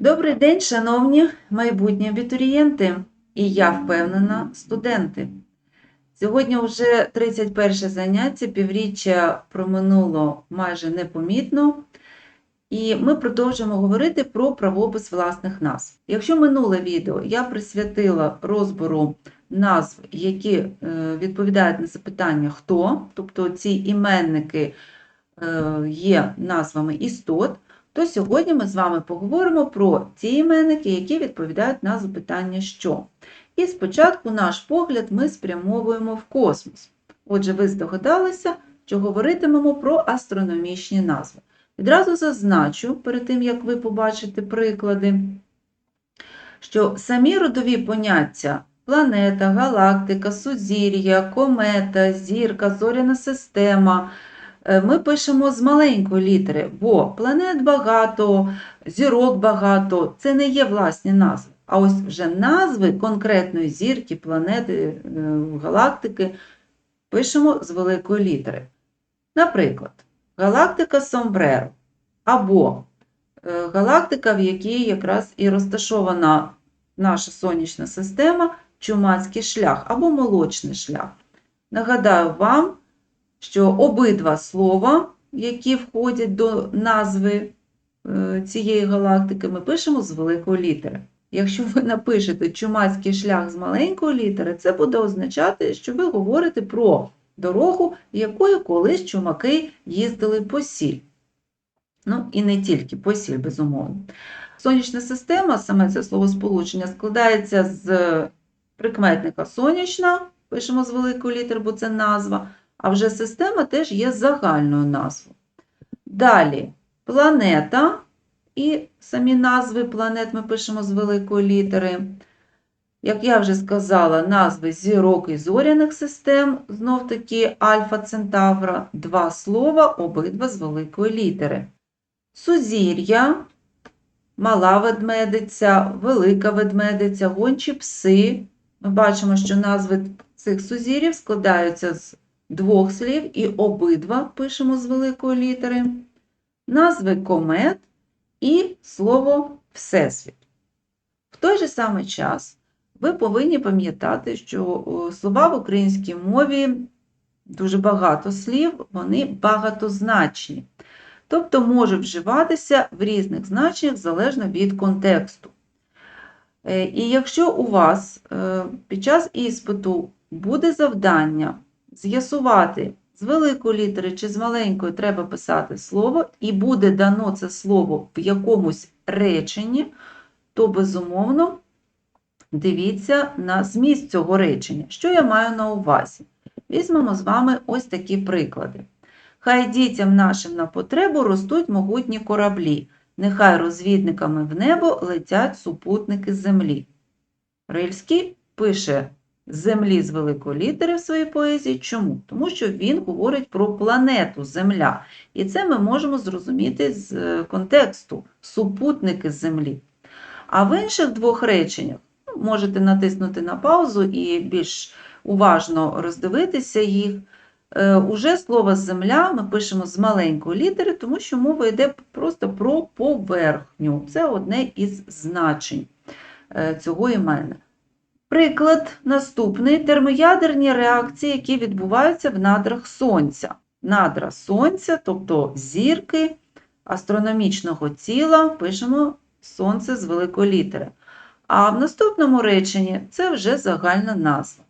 Добрий день, шановні майбутні абітурієнти і я впевнена, студенти. Сьогодні вже 31 заняття, півріччя проминуло майже непомітно, і ми продовжуємо говорити про правопис власних назв. Якщо минуле відео я присвятила розбору назв, які е, відповідають на запитання хто, тобто ці іменники е, є назвами істот, то сьогодні ми з вами поговоримо про ті іменники, які відповідають на запитання що. І спочатку наш погляд ми спрямовуємо в космос. Отже, ви здогадалися, що говоритимемо про астрономічні назви. Відразу зазначу, перед тим, як ви побачите приклади, що самі родові поняття планета, галактика, сузір'я, комета, зірка, зоряна система ми пишемо з маленької літери, бо планет багато, зірок багато це не є власні назви. А ось вже назви конкретної зірки, планети, е, галактики пишемо з великої літери. Наприклад, галактика Сомбреро або е, галактика, в якій якраз і розташована наша сонячна система, Чумацький шлях або молочний шлях. Нагадаю вам, що обидва слова, які входять до назви е, цієї галактики, ми пишемо з великої літери. Якщо ви напишете чумацький шлях з маленької літери, це буде означати, що ви говорите про дорогу, якою колись чумаки їздили по сіль. Ну, і не тільки по сіль, безумовно. Сонячна система, саме це словосполучення, складається з прикметника сонячна, пишемо з великої літери, бо це назва, а вже система теж є загальною назвою. Далі планета, і самі назви планет ми пишемо з великої літери. Як я вже сказала, назви зірок і зоряних систем, знов-таки Альфа Центавра, два слова, обидва з великої літери. Сузір'я, мала ведмедиця, велика ведмедиця, гончі пси. Ми бачимо, що назви цих сузір'їв складаються з двох слів, і обидва пишемо з великої літери. Назви комет і слово Всесвіт. В той же самий час ви повинні пам'ятати, що слова в українській мові дуже багато слів, вони багатозначні, тобто можуть вживатися в різних значеннях залежно від контексту. Е, І якщо у вас е, під час іспиту буде завдання з'ясувати, з великої літери чи з маленької треба писати слово, і буде дано це слово в якомусь реченні, то, безумовно, дивіться на зміст цього речення. Що я маю на увазі? Візьмемо з вами ось такі приклади. Хай дітям нашим на потребу ростуть могутні кораблі, нехай розвідниками в небо летять супутники землі. Рильський пише землі з великої літери в своїй поезії. Чому? Тому що він говорить про планету Земля. І це ми можемо зрозуміти з е, контексту супутники Землі. А в інших двох реченнях ну, можете натиснути на паузу і більш уважно роздивитися їх. Е, Уже слово земля ми пишемо з маленької літери, тому що мова йде просто про поверхню. Це одне із значень е, цього імена. Приклад наступний термоядерні реакції, які відбуваються в надрах Сонця. Надра Сонця, тобто зірки астрономічного тіла, пишемо Сонце з великої літери. А в наступному реченні це вже загальна назва.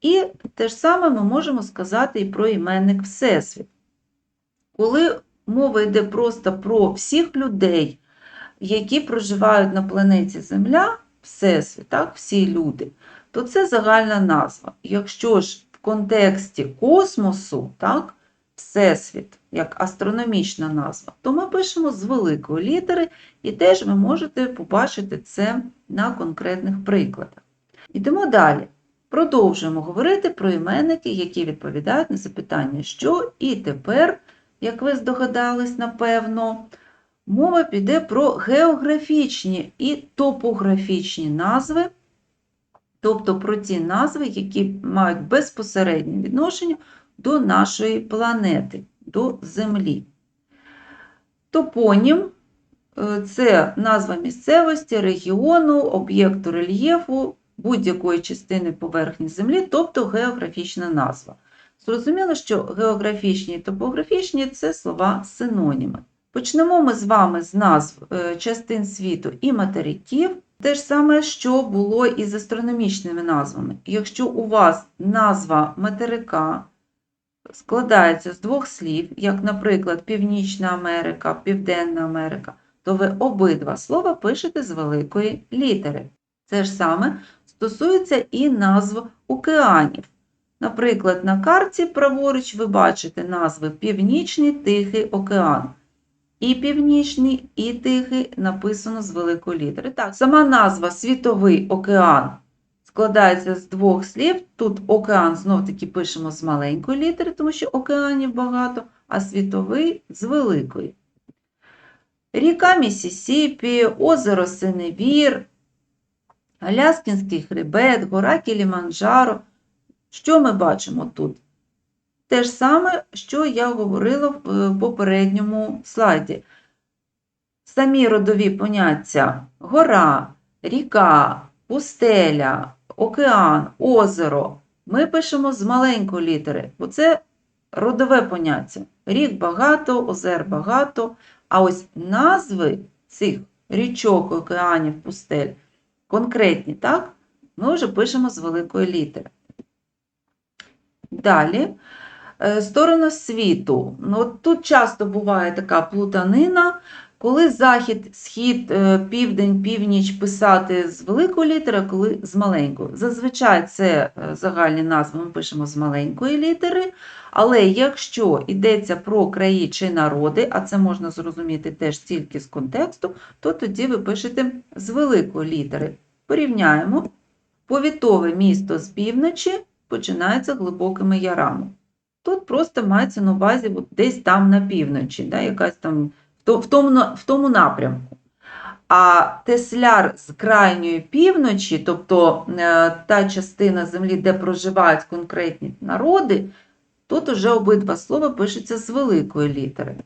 І те ж саме ми можемо сказати і про іменник Всесвіт. Коли мова йде просто про всіх людей, які проживають на планеті Земля, Всесвіт, так, всі люди, то це загальна назва. Якщо ж в контексті космосу, так, Всесвіт, як астрономічна назва, то ми пишемо з великої літери, і теж ви можете побачити це на конкретних прикладах. Йдемо далі. Продовжуємо говорити про іменники, які відповідають на запитання що, і тепер, як ви здогадались, напевно, мова піде про географічні і топографічні назви, тобто про ті назви, які мають безпосереднє відношення до нашої планети, до Землі. Топонім е, це назва місцевості, регіону, об'єкту рельєфу, будь-якої частини поверхні Землі, тобто географічна назва. Зрозуміло, що географічні і топографічні це слова синоніми. Почнемо ми з вами з назв е, частин світу і материків. Те ж саме, що було і з астрономічними назвами. Якщо у вас назва материка складається з двох слів, як, наприклад, Північна Америка, Південна Америка, то ви обидва слова пишете з великої літери. Це ж саме стосується і назв океанів. Наприклад, на карті праворуч ви бачите назви Північний Тихий океан. І Північний, і Тихий написано з великої літери. Так, сама назва Світовий океан складається з двох слів. Тут океан знов-таки пишемо з маленької літери, тому що океанів багато, а світовий з великої. Ріка Місісіпі, озеро Синевір, Аляскінський хребет, гора Кіліманджаро. Що ми бачимо тут? Те ж саме, що я говорила в е, попередньому слайді. Самі родові поняття гора, ріка, пустеля, океан, озеро ми пишемо з маленької літери, бо це родове поняття. Рік багато, озер багато, а ось назви цих річок, океанів, пустель конкретні, так? Ми вже пишемо з великої літери. Далі, сторона світу. Ну, от тут часто буває така плутанина, коли захід, схід, е, південь, північ писати з великої літери, а коли з маленької. Зазвичай це е, загальні назви ми пишемо з маленької літери, але якщо йдеться про краї чи народи, а це можна зрозуміти теж тільки з контексту, то тоді ви пишете з великої літери. Порівняємо. Повітове місто з півночі починається глибокими ярами. Тут просто мається на увазі от десь там на півночі, да, якась там в тому, в тому напрямку. А Тесляр з крайньої півночі, тобто е, та частина землі, де проживають конкретні народи, тут уже обидва слова пишуться з великої літери.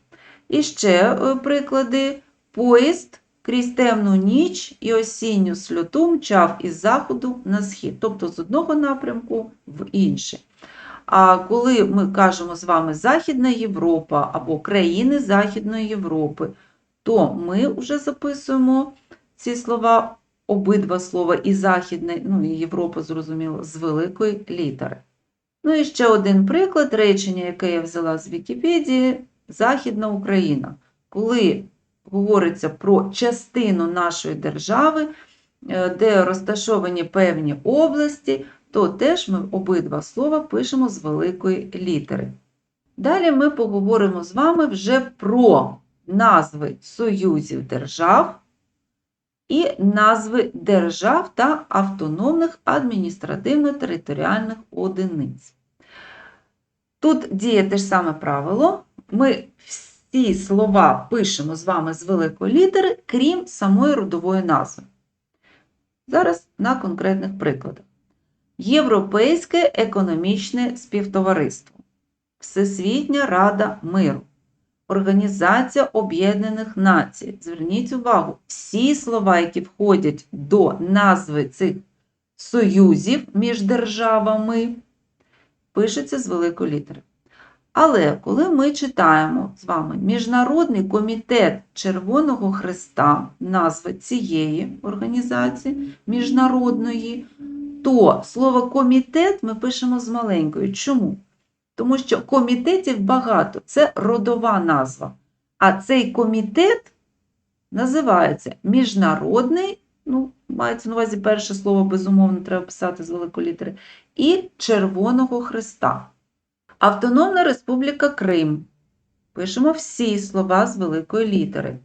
І ще е, приклади. Поїзд крізь темну ніч і осінню сльоту мчав із заходу на схід, тобто з одного напрямку в інший. А коли ми кажемо з вами Західна Європа або країни Західної Європи, то ми вже записуємо ці слова, обидва слова і Західна, ну і Європа, зрозуміло, з великої літери. Ну і ще один приклад речення, яке я взяла з Вікіпедії Західна Україна. Коли говориться про частину нашої держави, е, де розташовані певні області, то теж ми обидва слова пишемо з великої літери. Далі ми поговоримо з вами вже про назви союзів держав і назви держав та автономних адміністративно-територіальних одиниць. Тут діє те ж саме правило. Ми всі слова пишемо з вами з великої літери, крім самої родової назви. Зараз на конкретних прикладах. Європейське економічне співтовариство, Всесвітня Рада миру, Організація Об'єднаних Націй. Зверніть увагу, всі слова, які входять до назви цих союзів між державами, пишуться з великої літери. Але коли ми читаємо з вами Міжнародний комітет Червоного Христа, назва цієї організації міжнародної, то слово комітет ми пишемо з маленькою. Чому? Тому що комітетів багато, це родова назва. А цей комітет називається Міжнародний, ну, мається на увазі перше слово, безумовно, треба писати з великої літери, і Червоного Христа. Автономна Республіка Крим. Пишемо всі слова з великої літери.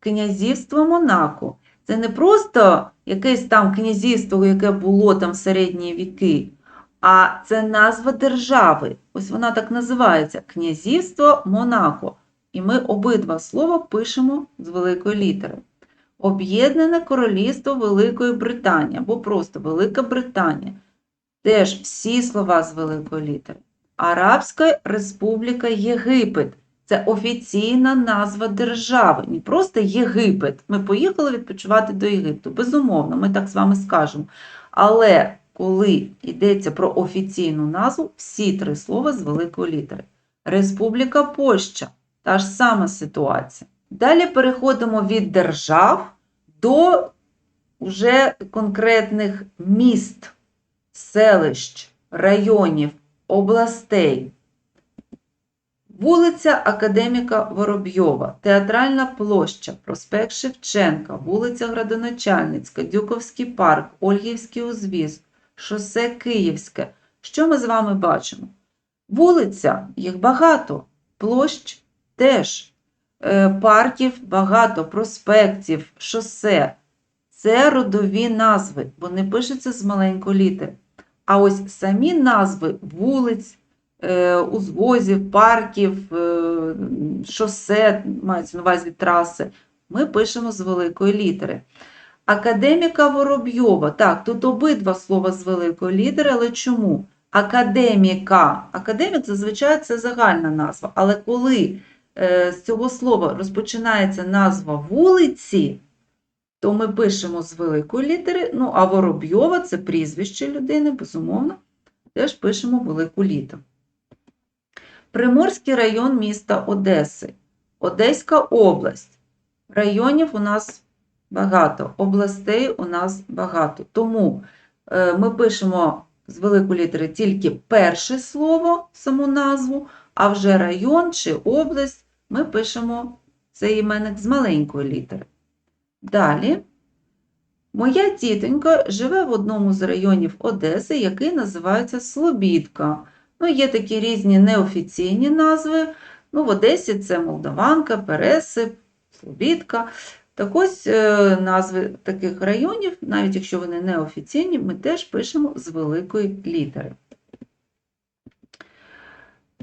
Князівство Монако. Це не просто якесь там князівство, яке було там в середні віки, а це назва держави. Ось вона так називається Князівство Монако. І ми обидва слова пишемо з великої літери. Об'єднане Королівство Великої Британії або просто Велика Британія. Теж всі слова з великої літери. Арабська Республіка Єгипет. Це офіційна назва держави, не просто Єгипет. Ми поїхали відпочивати до Єгипту. Безумовно, ми так з вами скажемо. Але коли йдеться про офіційну назву, всі три слова з великої літери. Республіка Польща та ж сама ситуація. Далі переходимо від держав до уже конкретних міст, селищ, районів, областей. Вулиця Академіка Воробйова, Театральна площа, проспект Шевченка, вулиця Градоначальницька, Дюковський парк, Ольгівський узвіз, шосе Київське. Що ми з вами бачимо? Вулиця, їх багато, площ теж, е, парків багато, проспектів, шосе. Це родові назви, вони пишуться з маленької літери. А ось самі назви вулиць, узвозів, парків, е, шосе, мається на увазі траси, ми пишемо з великої літери. Академіка Воробйова. Так, тут обидва слова з великої літери, але чому? Академіка. Академік зазвичай це загальна назва. Але коли е, з цього слова розпочинається назва вулиці, то ми пишемо з великої літери. Ну, а Воробйова це прізвище людини, безумовно, теж пишемо велику літеру. Приморський район міста Одеси. Одеська область. Районів у нас багато, областей у нас багато. Тому е, ми пишемо з великої літери тільки перше слово, саму назву, а вже район чи область ми пишемо цей іменник з маленької літери. Далі. Моя тітонька живе в одному з районів Одеси, який називається Слобідка. Ну, є такі різні неофіційні назви. Ну, в Одесі це Молдаванка, Пересип, Слобідка. Так ось е, назви таких районів, навіть якщо вони неофіційні, ми теж пишемо з великої літери.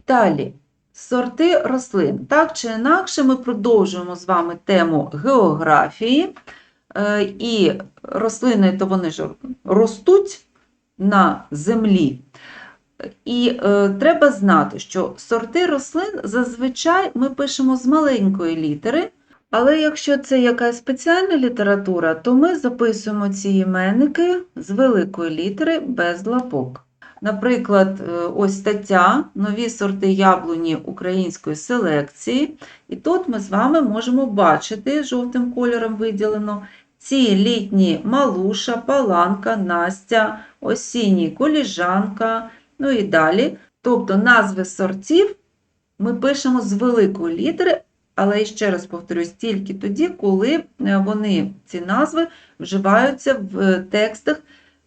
Далі, сорти рослин. Так чи інакше, ми продовжуємо з вами тему географії. Е, І рослини, то вони ж ростуть на землі. І е, треба знати, що сорти рослин зазвичай ми пишемо з маленької літери, але якщо це якась спеціальна література, то ми записуємо ці іменники з великої літери без лапок. Наприклад, е, ось стаття Нові сорти яблуні української селекції. І тут ми з вами можемо бачити жовтим кольором виділено ці літні малуша, паланка, Настя, осінній коліжанка, ну і далі. Тобто назви сортів ми пишемо з великої літери, але ще раз повторюсь, тільки тоді, коли е, вони, ці назви, вживаються в текстах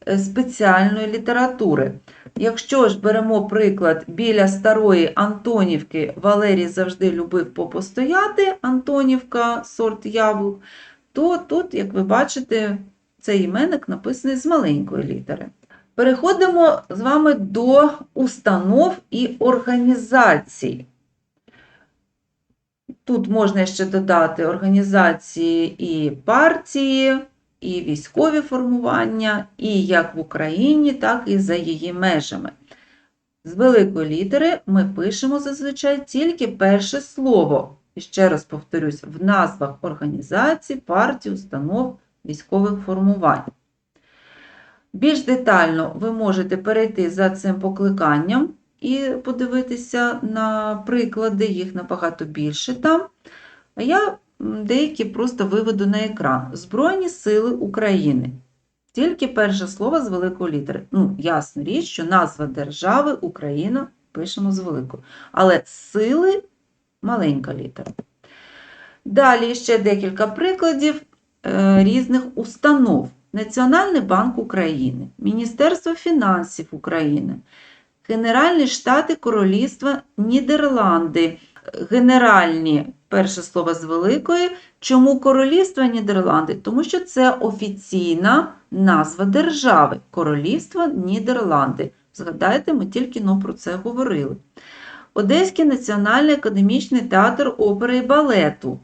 е, спеціальної літератури. Якщо ж беремо приклад біля старої Антонівки, Валерій завжди любив попостояти, Антонівка, сорт яблук, то тут, як ви бачите, цей іменник написаний з маленької літери. Переходимо з вами до установ і організацій. Тут можна ще додати організації і партії, і військові формування, і як в Україні, так і за її межами. З великої літери ми пишемо зазвичай тільки перше слово. І ще раз повторюсь, в назвах організацій, партій, установ, військових формувань. Більш детально ви можете перейти за цим покликанням і подивитися на приклади, їх набагато більше там. А я деякі просто виведу на екран. Збройні сили України. Тільки перше слово з великої літери. Ну, ясна річ, що назва держави Україна пишемо з великою. Але сили маленька літера. Далі ще декілька прикладів е, різних установ. Національний банк України, Міністерство фінансів України, Генеральні Штати Королівства Нідерланди, Генеральні перше слово з великої. Чому Королівство Нідерланди? Тому що це офіційна назва держави Королівство Нідерланди. Згадайте, ми тільки но про це говорили. Одеський національний академічний театр опери і балету.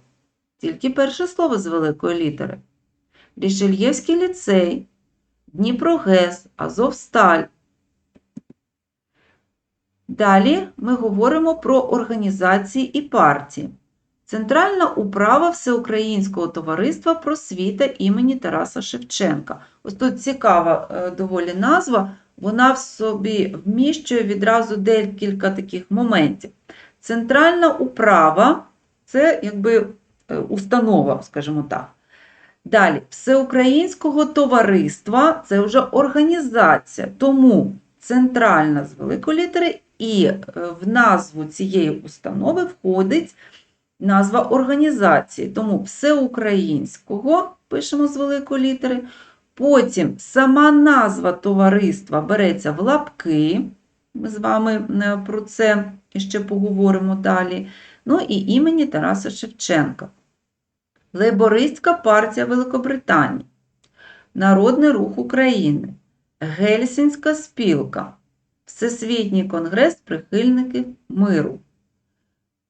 Тільки перше слово з великої літери. Рішельєвський ліцей, Дніпрогес, Азовсталь. Далі ми говоримо про організації і партії. Центральна управа Всеукраїнського товариства просвіта імені Тараса Шевченка. Ось тут цікава е, доволі назва, вона в собі вміщує відразу декілька таких моментів. Центральна управа це якби е, установа, скажімо так. Далі, Всеукраїнського товариства це вже організація, тому центральна з великої літери, і е, в назву цієї установи входить назва організації. Тому всеукраїнського пишемо з великої літери. Потім сама назва товариства береться в лапки. Ми з вами е, про це ще поговоримо далі. Ну і імені Тараса Шевченка. Лейбористська партія Великобританії, Народний рух України, Гельсінська спілка, Всесвітній конгрес прихильників миру.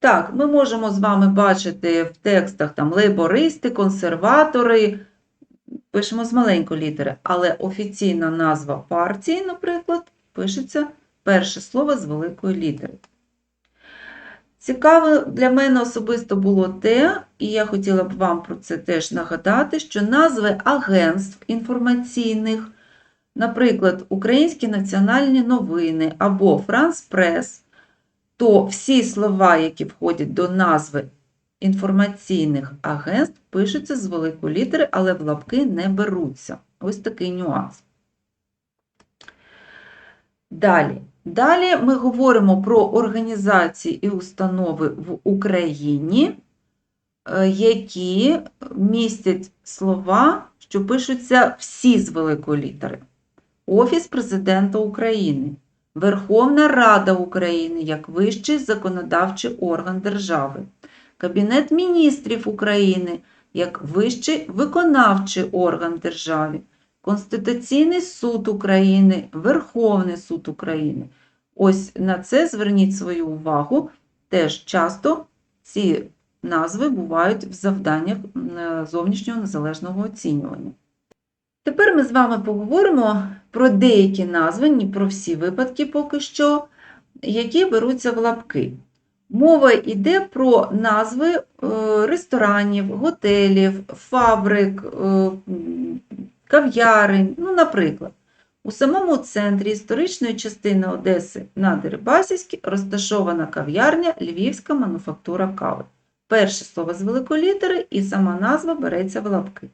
Так, ми можемо з вами бачити в текстах там лейбористи, консерватори, пишемо з маленької літери, але офіційна назва партії, наприклад, пишеться перше слово з великої літери. Цікаво для мене особисто було те, і я хотіла б вам про це теж нагадати, що назви агентств інформаційних, наприклад, Українські національні новини або Франс Прес, то всі слова, які входять до назви інформаційних агентств, пишуться з великої літери, але в лапки не беруться. Ось такий нюанс. Далі. Далі ми говоримо про організації і установи в Україні, е, які містять слова, що пишуться всі з великої літери. Офіс Президента України, Верховна Рада України як вищий законодавчий орган держави, Кабінет міністрів України як вищий виконавчий орган держави, Конституційний суд України, Верховний суд України. Ось на це зверніть свою увагу. Теж часто ці назви бувають в завданнях е, зовнішнього незалежного оцінювання. Тепер ми з вами поговоримо про деякі назви, про всі випадки поки що, які беруться в лапки. Мова йде про назви е, ресторанів, готелів, фабрик, е, кав'ярень, ну, наприклад. У самому центрі історичної частини Одеси на Дерибасівській розташована кав'ярня Львівська мануфактура кави. Перше слово з великої літери і сама назва береться в лапки.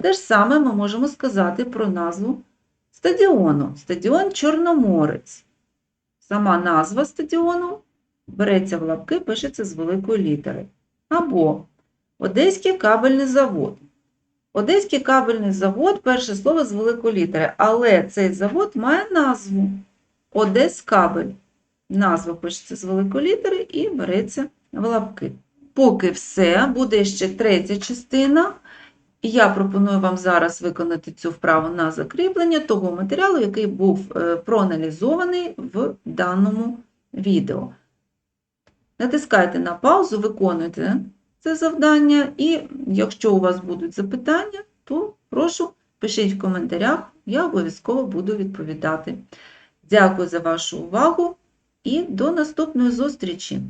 Те ж саме ми можемо сказати про назву стадіону. Стадіон Чорноморець. Сама назва стадіону береться в лапки, пишеться з великої літери. Або Одеський кабельний завод. Одеський кабельний завод перше слово з великої літери, але цей завод має назву Одескабель. Назва пишеться з великої літери і береться в лапки. Поки все, буде ще третя частина. І я пропоную вам зараз виконати цю вправу на закріплення того матеріалу, який був е, проаналізований в даному відео. Натискайте на паузу, виконуйте це завдання, і якщо у вас будуть запитання, то прошу пишіть в коментарях, я обов'язково буду відповідати. Дякую за вашу увагу і до наступної зустрічі!